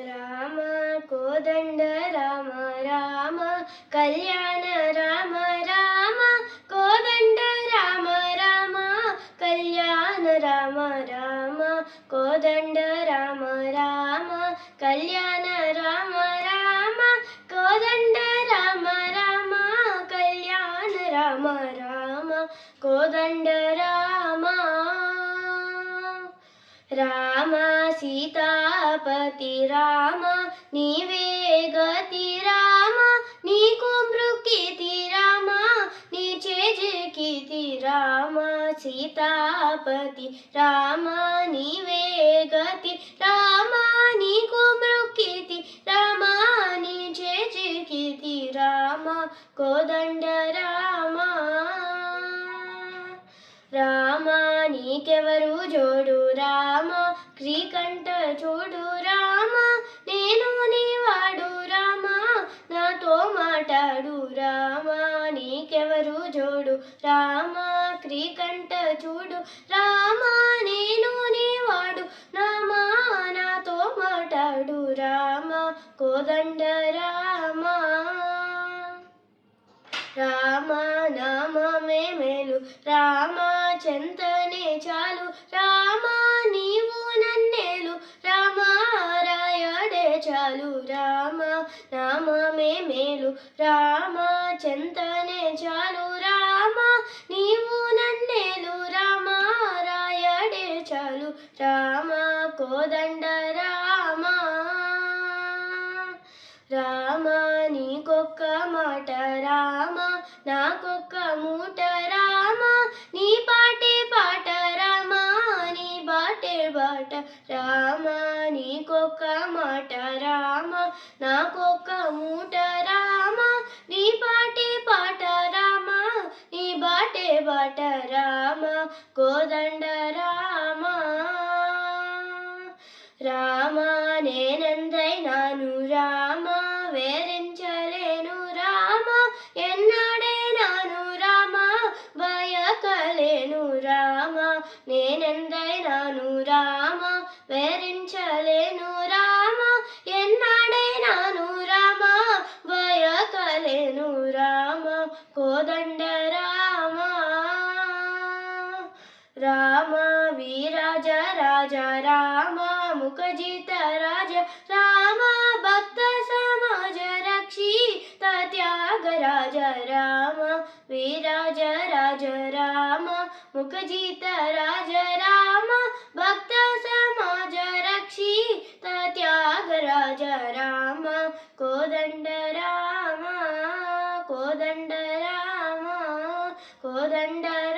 రామ కోదండ రామ రామ కళ్యాణ రామ రామ కోదండ రామ రామ కళ్యాణ రామ రామ కోదండ రామ రామ కళ్యాణ రామ రామ కోదండ రామ రామ కళ్యాణ రామ రామ కోదండ రామ రామ సీతాపతి రామ నీవే గతి రామ నీకు మృకితి రామ నీ చేజకితి రామ సీతాపతి రామ నీవే గతి రామ నీకు మృకితి రామ నీ చేజకితి రామ కోదండ రామ రామ నీకెవరు జోడు శ్రీకంఠ చూడు రామ నేను నీవాడు రామ నాతో మాట్లాడు రామ నీకెవరు జోడు? రామ శ్రీకంఠ చూడు రామ నేను నీవాడు రామ నాతో మాట్లాడు రామ కోదండ రామ. రామ నామమే మేలు రామ చెంతనే చాలు రా చాలు రామ నామమే మేలు. రామ చెంతనే చాలు. రామ నీవు నన్నేలు. రామ రాయడే చాలు. రామ కోదండ రామ. రామ నీకొక్క మాట. రామ నాకొక్క మూట. నాకొక్క మూట రామ నీ పాటే పాట రామ నీ బాటే బాట రామ కోదండ రామ. రామ నేనందైనాను రామ వేరించలేను రామ ఎన్నడే నాను రామ భయకలేను రామ నే ಕೊಂಡ ರಾಮ ರಾಮ ವಿರಾಜ ರಾಜ ರಾಮ ಮುಖಜಿತ ರಾಜ ರಾಮ ಭಕ್ತ ಸಮಾಜ ರಕ್ಷಿತ ತ್ಯಾಗ ರಾಜ ರಾಮ ವಿರಾಜ ರಾಜ ರಾಮ ಮುಖಜಿತ ರಾಜ ರಾಮ ಭಕ್ತ ಸಮಾಜ ರಕ್ಷಿತ ತ್ಯಾಗ ರಾಜ ರಾಮ ಕೋದಂಡ ರಾಮ కోదండ రామ కోదండ రామ